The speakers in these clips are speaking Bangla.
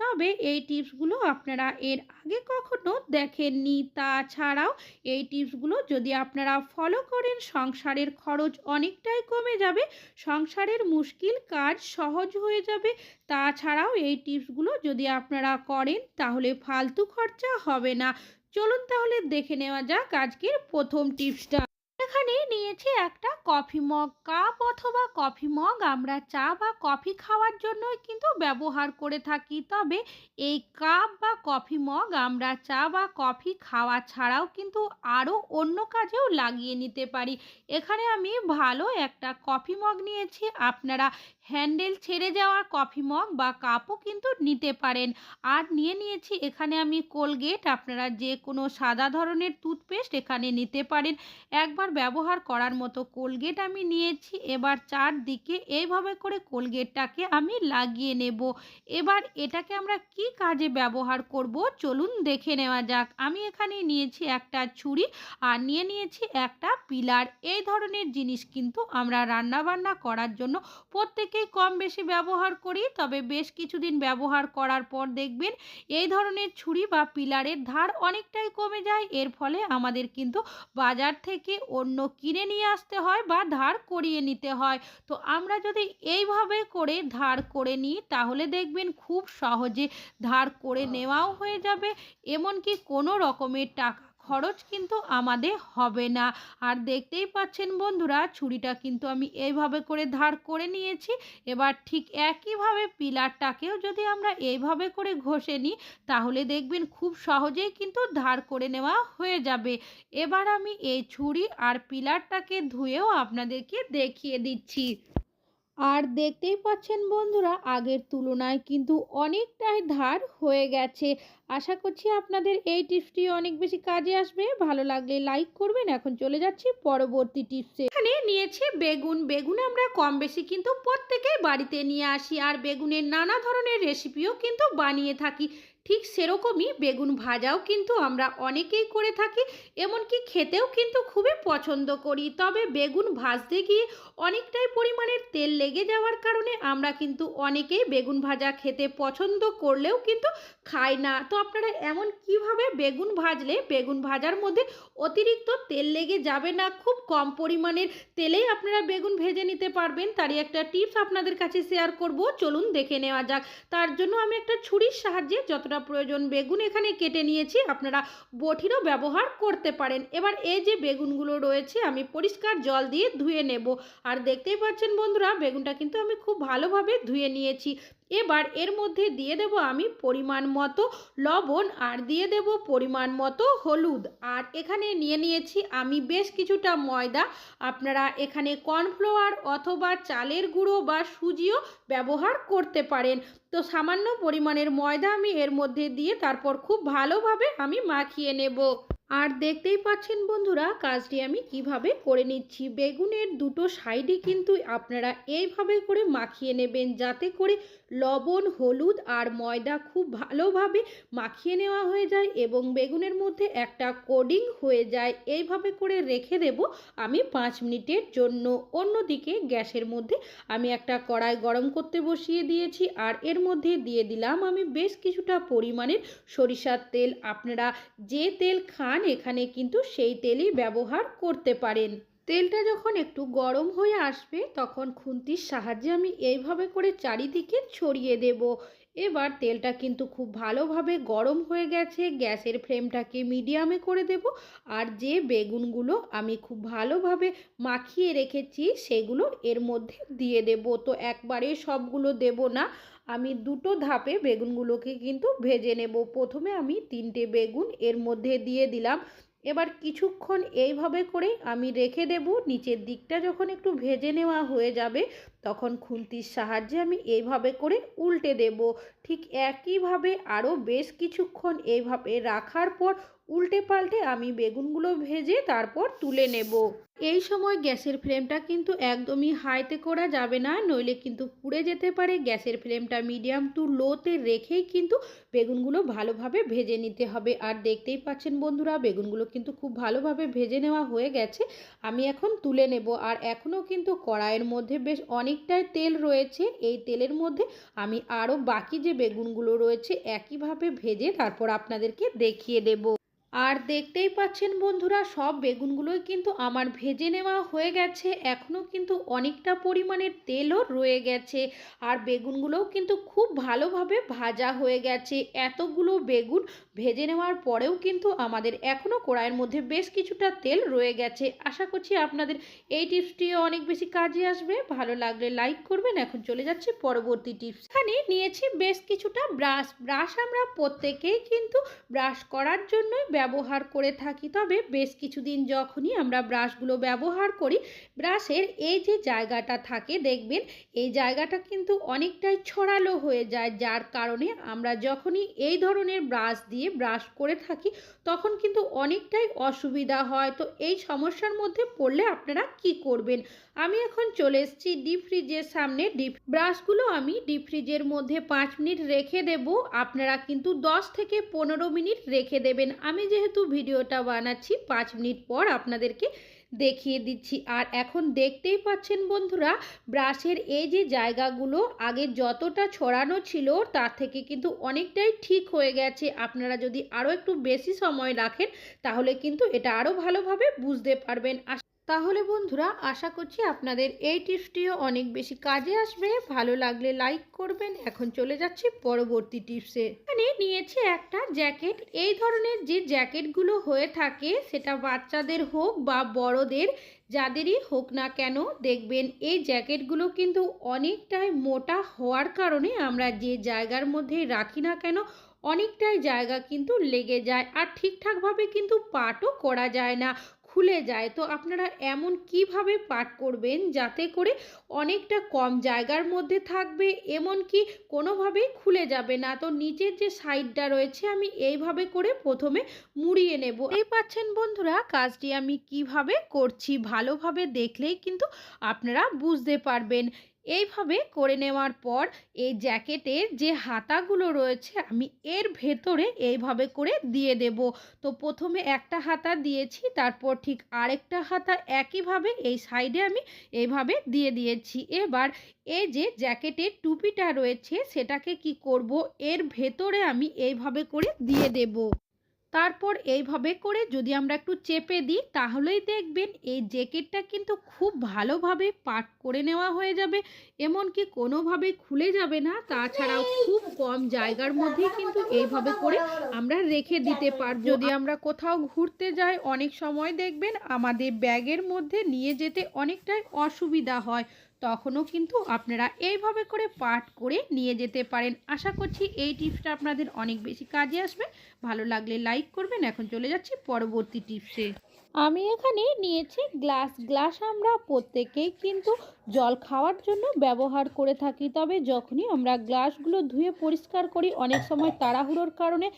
তবে এই টিপসগুলো আপনারা এর আগে কখনো দেখেননি। তাছাড়াও এই টিপসগুলো যদি আপনারা ফলো করেন, সংসারের খরচ অনেকটাই কমে যাবে, সংসারের মুশকিল কাজ সহজ হয়ে যাবে। তাছাড়াও এই টিপসগুলো যদি আপনারা করেন, তাহলে ফালতু খরচা হবে না। চলুন তাহলে দেখে নেওয়া যাক আজকের প্রথম টিপসটা। এখানে নিয়েছি একটা কফি মগ কাপ অথবা কফি মগ। আমরা চা বা কফি খাওয়ার জন্যই কিন্তু ব্যবহার করে থাকি। তবে এই কাপ বা কফি মগ আমরা চা বা কফি খাওয়া ছাড়াও কিন্তু আরও অন্য কাজেও লাগিয়ে নিতে পারি। এখানে আমি ভালো একটা কফি মগ নিয়েছি। আপনারা হ্যান্ডেল ছেড়ে যাওয়ার কফি মগ বা কাপও কিন্তু নিতে পারেন। আর নিয়ে নিয়েছি এখানে আমি কোলগেট। আপনারা যে কোনো সাদা ধরনের টুথপেস্ট এখানে নিতে পারেন। একবার ব্যবহার করার মতো কোলগেট আমি নিয়েছি। এবার চারদিকে এইভাবে করে কোলগেটটাকে আমি লাগিয়ে নেব। এবার এটাকে আমরা কি কাজে ব্যবহার করব? চলুন দেখে নেওয়া যাক। আমি এখানে নিয়েছি একটা ছুরি আর নিয়ে নিয়েছি একটা পিলার। এই ধরনের জিনিস কিন্তু আমরা রান্না বান্না করার জন্য প্রত্যেকেই কম বেশি ব্যবহার করি। তবে বেশ কিছুদিন ব্যবহার করার পর দেখবেন এই ধরনের ছুরি বা পিলারের ধার অনেকটাই কমে যায়। এর ফলে আমাদের কিন্তু বাজার থেকে অন্য কিনে নিয়ে আসতে হয় বা ধার করিয়ে নিতে হয়। তো আমরা যদি এইভাবে করে ধার করে নিই তাহলে দেখবেন খুব সহজে ধার করে নেওয়াও হয়ে যাবে। এমনকি কোনো রকমের টাকা খরচ কিন্তু আমাদের হবে না। আর দেখতেই পাচ্ছেন বন্ধুরা, ছুরিটা কিন্তু আমি এইভাবে করে ধার করে নিয়েছি। এবার ঠিক একইভাবে পিলারটাকেও যদি আমরা এইভাবে করে ঘষে নিই, তাহলে দেখবেন খুব সহজেই কিন্তু ধার করে নেওয়া হয়ে যাবে। এবার আমি এই ছুরি আর পিলারটাকে ধুয়েও আপনাদেরকে দেখিয়ে দিচ্ছি। আর দেখতেই পাচ্ছেন বন্ধুরা, আগের তুলনায় কিন্তু অনেকটাই ধার হয়ে গেছে। আশা করছি আপনাদের এই টিপসটি অনেক বেশি কাজে আসবে। ভালো লাগলে লাইক করবেন। এখন চলে যাচ্ছি পরবর্তী টিপসে। এখানে নিয়েছি বেগুন। বেগুন আমরা কম বেশি কিন্তু প্রত্যেকেই বাড়িতে নিয়ে আসি। আর বেগুনের নানা ধরনের রেসিপিও কিন্তু বানিয়ে থাকি। ঠিক সেরকমই বেগুন ভাজাও কিন্তু আমরা অনেকেই করে থাকি, এমনকি খেতেও কিন্তু খুবই পছন্দ করি। তবে বেগুন ভাজতে গিয়ে অনেকটাই পরিমাণের তেল লেগে যাওয়ার কারণে আমরা কিন্তু অনেকেই বেগুন ভাজা খেতে পছন্দ করলেও কিন্তু খাই না। তো আপনারা এমন কীভাবে বেগুন ভাজলে বেগুন ভাজার মধ্যে অতিরিক্ত তেল লেগে যাবে না, খুব কম পরিমাণের তেলেই আপনারা বেগুন ভেজে নিতে পারবেন? তারই একটা টিপস আপনাদের কাছে শেয়ার করব। চলুন দেখে নেওয়া যাক। তার জন্য আমি একটা ছুরির সাহায্যে যতটা প্রয়োজন? বেগুন এখানে কেটে নিয়েছি, আপনারা বটিরও ব্যবহার করতে পারেন। এবার এই যে বেগুনগুলো রয়েছে, আমি পরিষ্কার জল দিয়ে ধুয়ে নেব। আর দেখতেই পাচ্ছেন বন্ধুরা, বেগুনটা কিন্তু আমি খুব ভালোভাবে ধুয়ে নিয়েছি। এবার এর মধ্যে দিয়ে দেব আমি পরিমাণ মতো লবণ আর দিয়ে দেব পরিমাণ মতো হলুদ। আর এখানে নিয়ে নিয়েছি আমি বেশ কিছুটা ময়দা। আপনারা এখানে কর্নফ্লাওয়ার অথবা চালের গুঁড়ো বা সুজিও ব্যবহার করতে পারেন। তো সামান্য পরিমাণের ময়দা আমি এর মধ্যে দিয়ে তারপর খুব ভালোভাবে আমি মাখিয়ে নেব। আর দেখতেই পাচ্ছেন বন্ধুরা, কাজটি আমি কীভাবে করে নিচ্ছি। বেগুনের দুটো সাইডে কিন্তু আপনারা এইভাবে করে মাখিয়ে নেবেন, যাতে করে লবণ, হলুদ আর ময়দা খুব ভালোভাবে মাখিয়ে নেওয়া হয়ে যায় এবং বেগুনের মধ্যে একটা কোডিং হয়ে যায়। এইভাবে করে রেখে দেব আমি পাঁচ মিনিটের জন্য। অন্যদিকে গ্যাসের মধ্যে আমি একটা কড়াই গরম করতে বসিয়ে দিয়েছি আর এর মধ্যে দিয়ে দিলাম আমি বেশ কিছুটা পরিমাণের সরিষার তেল। আপনারা যে তেল খান এখানে কিন্তু সেই তেলই ব্যবহার করতে পারেন। তেলটা যখন একটু গরম হয়ে আসবে, তখন খুন্তির সাহায্যে আমি এইভাবে করে চারিদিকে ছড়িয়ে দেব। এবার তেলটা কিন্তু খুব ভালোভাবে গরম হয়ে গেছে, গ্যাসের ফ্লেমটাকে মিডিয়ামে করে দেব। আর যে বেগুনগুলো আমি খুব ভালোভাবে মাখিয়ে রেখেছি, সেগুলো এর মধ্যে দিয়ে দেব। তো একবারে সবগুলো দেব না। আমি দুটো ধাপে বেগুনগুলোকে কিন্তু ভেজে নেব। প্রথমে আমি তিনটে বেগুন এর মধ্যে দিয়ে দিলাম। এবার কিছুক্ষণ এইভাবে করে আমি রেখে দেব। নিচের দিকটা যখন একটু ভেজে নেওয়া হয়ে যাবে, তখন খুন্তির সাহায্যে আমি এইভাবে করে উল্টে দেব। ঠিক একইভাবে আরও বেশ কিছুক্ষণ এইভাবে রাখার পর উল্টে পাল্টে আমি বেগুনগুলো ভেজে তারপর তুলে নেব। এই সময় গ্যাসের ফ্লেমটা কিন্তু একদমই হাইতে করা যাবে না, নইলে কিন্তু পুড়ে যেতে পারে। গ্যাসের ফ্লেমটা মিডিয়াম টু লোতে রেখেই কিন্তু বেগুনগুলো ভালোভাবে ভেজে নিতে হবে। আর দেখতেই পাচ্ছেন বন্ধুরা, বেগুনগুলো কিন্তু খুব ভালোভাবে ভেজে নেওয়া হয়ে গেছে। আমি এখন তুলে নেব। আর এখনও কিন্তু কড়াইয়ের মধ্যে বেশ অনেকটাই তেল রয়েছে। এই তেলের মধ্যে আমি আরও বাকি যে বেগুনগুলো রয়েছে, একইভাবে ভেজে তারপর আপনাদেরকে দেখিয়ে দেব। আর দেখতেই পাচ্ছেন বন্ধুরা, সব বেগুনগুলোই কিন্তু আমার ভেজে নেওয়া হয়ে গেছে। এখনও কিন্তু অনেকটা পরিমাণের তেলও রয়ে গেছে। আর বেগুনগুলোও কিন্তু খুব ভালোভাবে ভাজা হয়ে গেছে। এতগুলো বেগুন ভেজে নেওয়ার পরেও কিন্তু আমাদের এখনও কড়াইয়ের মধ্যে বেশ কিছুটা তেল রয়ে গেছে। আশা করছি আপনাদের এই টিপসটিও অনেক বেশি কাজে আসবে। ভালো লাগলে লাইক করবেন। এখন চলে যাচ্ছে পরবর্তী টিপস। এখানে নিয়েছি বেশ কিছুটা ব্রাশ। ব্রাশ আমরা প্রত্যেকেই কিন্তু ব্রাশ করার জন্যই ব্যবহার করে থাকি। তবে বেশ কিছুদিন যখনই আমরা ব্রাশগুলো ব্যবহার করি, ব্রাশের এই যে জায়গাটা থাকে, দেখবেন এই জায়গাটা কিন্তু অনেকটাই ছড়ালো হয়ে যায়। যার কারণে আমরা যখনই এই ধরনের ব্রাশ দিয়ে ব্রাশ করে থাকি, তখন কিন্তু অনেকটাই অসুবিধা হয়। তো এই সমস্যার মধ্যে পড়লে আপনারা কি করবেন? আমি এখন চলে এসেছি ডিপ ফ্রিজের সামনে। ডিপ ব্রাশগুলো আমি ডিপ ফ্রিজের মধ্যে পাঁচ মিনিট রেখে দেব। আপনারা কিন্তু দশ থেকে পনেরো মিনিট রেখে দেবেন। আমি যেহেতু ভিডিওটা বানাচ্ছি, পাঁচ মিনিট পর আপনাদেরকে দেখিয়ে দিচ্ছি। আর এখন দেখতেই পাচ্ছেন বন্ধুরা, ব্রাশের এই যে জায়গাগুলো, আগে যতটা ছড়ানো ছিল, তার থেকে কিন্তু অনেকটাই ঠিক হয়ে গেছে। আপনারা যদি আরও একটু বেশি সময় রাখেন, তাহলে কিন্তু এটা আরও ভালোভাবে বুঝতে পারবেন। তাহলে বন্ধুরা, আশা করছি আপনাদের এই টিপসটিও অনেক বেশি কাজে আসবে। ভালো লাগলে লাইক করবেন। এখন চলে যাচ্ছি পরবর্তী টিপসে। এখানে নিয়েছি একটা জ্যাকেট। এই ধরনের যে জ্যাকেটগুলো হয়ে থাকে, সেটা বাচ্চাদের হোক বা বড়দের, যাদেরই হোক না কেন, দেখবেন এই জ্যাকেটগুলো কিন্তু অনেকটাই মোটা হওয়ার কারণে আমরা যে জায়গার মধ্যে রাখি না কেন, অনেকটাই জায়গা কিন্তু লেগে যায়। আর ঠিকঠাকভাবে কিন্তু পাটও করা যায় না। খুলে যায়। তো আপনারা এমন কীভাবে পাঠ করবেন যাতে করে অনেকটা কম জায়গার মধ্যে থাকবে এমন কি কোনোভাবেই খুলে যাবে না? তো নিচের যে সাইডটা রয়েছে আমি এইভাবে করে প্রথমে মুড়িয়ে নেব। এই পাচ্ছেন বন্ধুরা, কাজটি আমি কীভাবে করছি ভালোভাবে দেখলেই কিন্তু আপনারা বুঝতে পারবেন। এইভাবে করে নেওয়ার পর এই জ্যাকেটের যে হাতাগুলো রয়েছে, আমি এর ভেতরে এইভাবে করে দিয়ে দেব। তো প্রথমে একটা হাতা দিয়েছি, তারপর ঠিক আরেকটা হাতা একইভাবে এই সাইডে আমি এইভাবে দিয়ে দিয়েছি। এবার এই যে জ্যাকেটের টুপিটা রয়েছে, সেটাকে কি করব? এর ভেতরে আমি এইভাবে করে দিয়ে দেব। তারপর এইভাবে করে যদি আমরা একটু চেপে দিই, তাহলেই দেখবেন এই জ্যাকেটটা কিন্তু খুব ভালোভাবে পাট করে নেওয়া হয়ে যাবে। এমনকি কোনোভাবে খুলে যাবে না, তাছাড়াও খুব কম জায়গার মধ্যেই কিন্তু এইভাবে করে আমরা রেখে দিতে পার। যদি আমরা কোথাও ঘুরতে যাই, অনেক সময় দেখবেন আমাদের ব্যাগের মধ্যে নিয়ে যেতে অনেকটাই অসুবিধা হয়। তখনও কিন্তু আপনারা এইভাবে করে পাঠ করে নিয়ে যেতে পারেন। আশা করছি এই টিপসটা আপনাদের অনেক বেশি কাজে আসবে। ভালো লাগলে লাইক করবেন। এখন চলে যাচ্ছি পরবর্তী টিপসে। আমি এখানে নিয়েছি গ্লাস। গ্লাস আমরা প্রত্যেকেই কিন্তু জল খাওয়ার জন্য ব্যবহার করে থাকি। তবে যখনই আমরা গ্লাসগুলো ধুয়ে পরিষ্কার করি, অনেক সময় তাড়াহুড়োর কারণে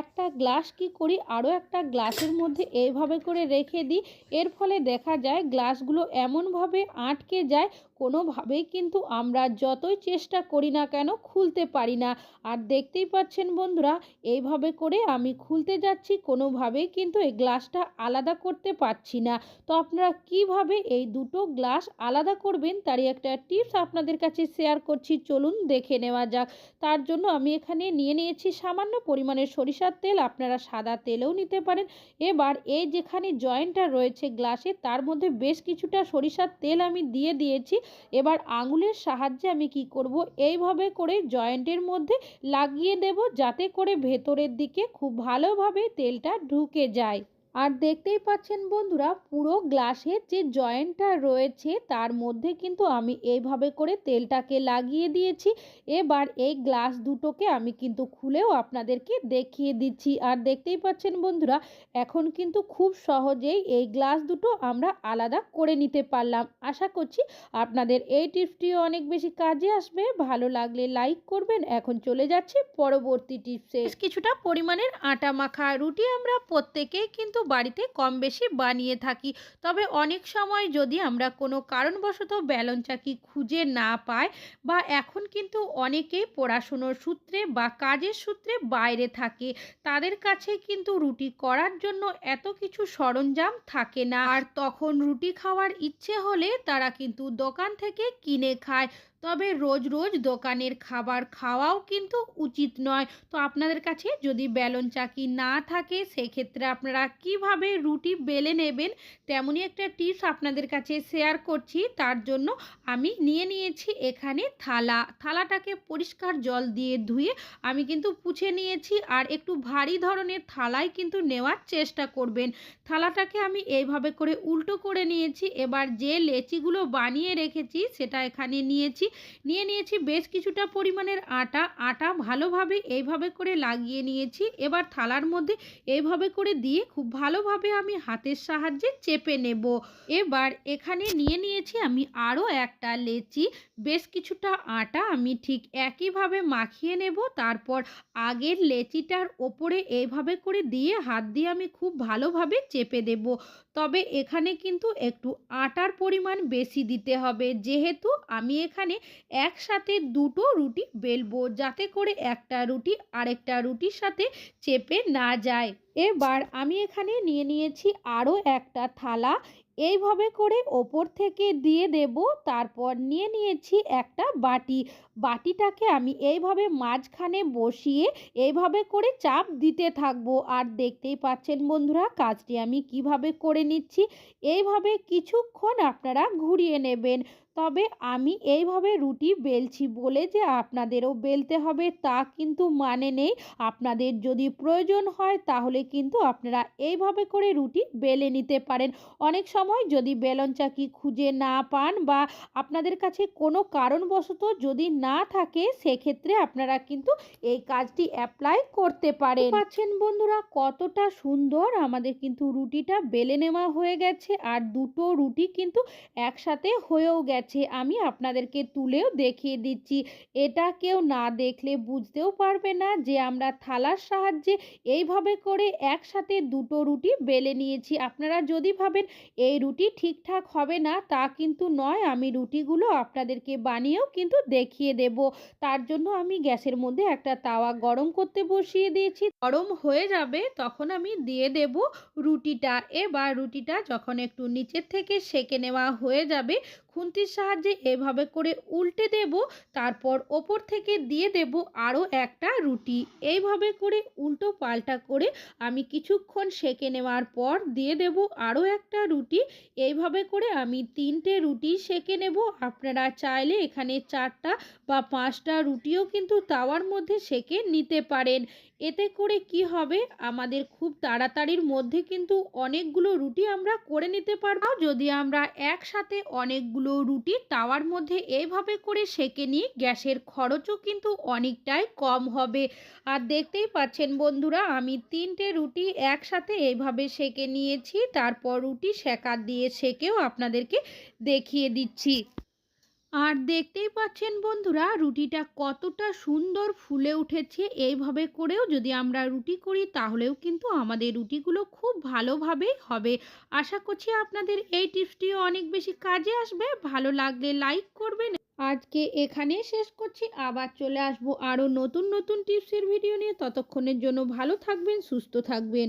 একটা গ্লাস কি করি, আরও একটা গ্লাসের মধ্যে এইভাবে করে রেখে দিই। এর ফলে দেখা যায় গ্লাসগুলো এমনভাবে আটকে যায়, কোনোভাবেই কিন্তু আমরা যতই চেষ্টা করি না কেন খুলতে পারি না। আর দেখতেই পাচ্ছেন বন্ধুরা, এইভাবে করে আমি খুলতে যাচ্ছি, কোনোভাবেই কিন্তু এই গ্লাসটা আলাদা করতে পারছি না। তো আপনারা কীভাবে এই দুটো গ্লাস আলাদা করবেন তারই একটা টিপস আপনাদের কাছে শেয়ার করছি। চলুন দেখে নেওয়া যাক। তার জন্য আমি এখানে নিয়ে নিয়েছি সামান্য পরিমাণের সরিষার তেল। আপনারা সাদা তেলেও নিতে পারেন। এবার এই যেখানে জয়েন্টটা রয়েছে গ্লাসে তার মধ্যে বেশ কিছুটা সরিষার তেল আমি দিয়ে দিয়েছি। এবার আঙুলের সাহায্যে আমি কি করব? এইভাবে করে জয়েন্টের মধ্যে লাগিয়ে দেব যাতে করে ভেতরের দিকে খুব ভালোভাবে তেলটা ঢুকে যায়। আর দেখতেই পাচ্ছেন বন্ধুরা, পুরো গ্লাসের যে জয়েন্টটা রয়েছে, তার মধ্যে কিন্তু আমি এইভাবে করে তেলটাকে লাগিয়ে দিয়েছি। এবার এই গ্লাস দুটোকে আমি কিন্তু খুলেও আপনাদেরকে দেখিয়ে দিচ্ছি। আর দেখতেই পাচ্ছেন বন্ধুরা, এখন কিন্তু খুব সহজেই এই গ্লাস দুটো আমরা আলাদা করে নিতে পারলাম। আশা করছি আপনাদের এই টিপসটিও অনেক বেশি কাজে আসবে। ভালো লাগলে লাইক করবেন। এখন চলে যাচ্ছি পরবর্তী টিপসে। কিছুটা পরিমাণের আটা মাখা রুটি আমরা প্রত্যেকেই কিন্তু বাড়িতে কম বেশি বানিয়ে থাকি। তবে অনেক সময় যদি আমরা কোনো কারণবশত ব্যালন চাকি খুঁজে না পাই বা এখন কিন্তু অনেকেই পড়াশুনোর সূত্রে বা কাজের সূত্রে বাইরে থাকে, তাদের কাছে কিন্তু রুটি করার জন্য এত কিছু সরঞ্জাম থাকে না। আর তখন রুটি খাওয়ার ইচ্ছে হলে তারা কিন্তু দোকান থেকে কিনে খায়। তবে রোজ রোজ দোকানের খাবার খাওয়াও কিন্তু উচিত নয়। তো আপনাদের কাছে যদি ব্যালন চাকি না থাকে, সেক্ষেত্রে আপনারা কীভাবে রুটি বেলে নেবেন? তেমনই একটা টিপস আপনাদের কাছে শেয়ার করছি। তার জন্য আমি নিয়ে নিয়েছি এখানে থালা। থালাটাকে পরিষ্কার জল দিয়ে ধুয়ে আমি কিন্তু পুছে নিয়েছি। আর একটু ভারী ধরনের থালাই কিন্তু নেওয়ার চেষ্টা করবেন। থালাটাকে আমি এইভাবে করে উল্টো করে নিয়েছি। এবার যে লেচিগুলো বানিয়ে রেখেছি, সেটা এখানে নিয়েছি। নিয়ে নিয়েছি বেশ কিছুটা পরিমাণের আটা। আটা ভালোভাবে এইভাবে করে লাগিয়ে নিয়েছি। এবার থালার মধ্যে এইভাবে করে দিয়ে খুব ভালোভাবে আমি হাতের সাহায্যে চেপে নেব। এবার এখানে নিয়ে নিয়েছি আমি আরও একটা লেচি। বেশ কিছুটা আটা আমি ঠিক একইভাবে মাখিয়ে নেব। তারপর আগের লেচিটার ওপরে এইভাবে করে দিয়ে হাত দিয়ে আমি খুব ভালোভাবে চেপে দেব। তবে এখানে কিন্তু একটু আটার পরিমাণ বেশি দিতে হবে। যেহেতু আমি এখানে একসাথে দুটো রুটি বেলবো, যাতে করে একটা রুটি আরেকটা রুটির সাথে চেপে না যায়। এবার আমি এখানে নিয়ে নিয়েছি আরও একটা থালা। এইভাবে করে ওপর থেকে দিয়ে দেব, তারপর নিয়ে নিয়েছি একটা বাটি। বাটিটাকে আমি এইভাবে মাঝখানে বসিয়ে এইভাবে করে চাপ দিতে থাকব। আর দেখতেই পাচ্ছেন বন্ধুরা, কাজটি আমি কীভাবে করে নিচ্ছি, এইভাবে কিছুক্ষণ আপনারা ঘুরিয়ে নেবেন। তবে আমি এইভাবে রুটি বেলছি বলে যে আপনাদেরও বেলতে হবে তা কিন্তু মানে নেই। আপনাদের যদি প্রয়োজন হয় তাহলে কিন্তু আপনারা এইভাবে করে রুটি বেলে নিতে পারেন। অনেক সময় যদি বেলন চাকি খুঁজে না পান বা আপনাদের কাছে কোনো কারণবশত যদি না থাকে সেক্ষেত্রে আপনারা কিন্তু এই কাজটি অ্যাপ্লাই করতে পারেন। পাচ্ছেন বন্ধুরা কতটা সুন্দর আমাদের কিন্তু রুটিটা বেলে নেওয়া হয়ে গেছে। আর দুটো রুটি কিন্তু একসাথে হয়েও গেছে। আমি আপনাদেরকে তুলেও দেখিয়ে দিচ্ছি। এটা কেউ না দেখলে বুঝতেও পারবে না যে আমরা থালার সাহায্যে এইভাবে করে একসাথে দুটো রুটি বেলে নিয়েছি। আপনারা যদি ভাবেন এই রুটি ঠিকঠাক হবে না, তা কিন্তু নয়, আমি রুটিগুলো আপনাদেরকে বানিয়েও কিন্তু দেখিয়ে দেব। তার জন্য আমি গ্যাসের মধ্যে একটা তাওয়া গরম করতে বসিয়ে দিয়েছি। গরম হয়ে যাবে, তখন আমি দিয়ে দেব রুটিটা। এবার রুটিটা যখন একটু নিচের থেকে সেকে নেওয়া হয়ে যাবে খুন্তির সাহায্যে এভাবে করে উল্টে দেব, তারপর ওপর থেকে দিয়ে দেব আরও একটা রুটি। এইভাবে করে উল্টো পাল্টা করে আমি কিছুক্ষণ সেকে নেওয়ার পর দিয়ে দেব আরও একটা রুটি। এইভাবে করে আমি তিনটে রুটি সেকে নেব। আপনারা চাইলে এখানে চারটা বা পাঁচটা রুটিও কিন্তু তাওয়ার মধ্যে সেকে নিতে পারেন। এতে করে কি হবে? আমাদের খুব তাড়াতাড়ির মধ্যে কিন্তু অনেকগুলো রুটি আমরা করে নিতে পারব। যদি আমরা একসাথে অনেকগুলো রুটি তাওয়ার মধ্যে এইভাবে করে সেকে নিই গ্যাসের খরচও কিন্তু অনেকটাই কম হবে। আর দেখতেই পাচ্ছেন বন্ধুরা, আমি তিনটে রুটি একসাথে এভাবে সেকে নিয়েছি, তারপর রুটি সেকা দিয়ে সেকেও আপনাদেরকে দেখিয়ে দিচ্ছি। আর দেখতেই পাচ্ছেন বন্ধুরা, রুটিটা কতটা সুন্দর ফুলে উঠেছে। এইভাবে করেও যদি আমরা রুটি করি, তাহলেও কিন্তু আমাদের রুটিগুলো খুব ভালোভাবেই হবে। আশা করছি আপনাদের এই টিপসটিও অনেক বেশি কাজে আসবে। ভালো লাগলে লাইক করবেন। আজকে এখানে শেষ করছি। আবার চলে আসব আরও নতুন নতুন টিপসের ভিডিও নিয়ে। ততক্ষণের জন্য ভালো থাকবেন, সুস্থ থাকবেন।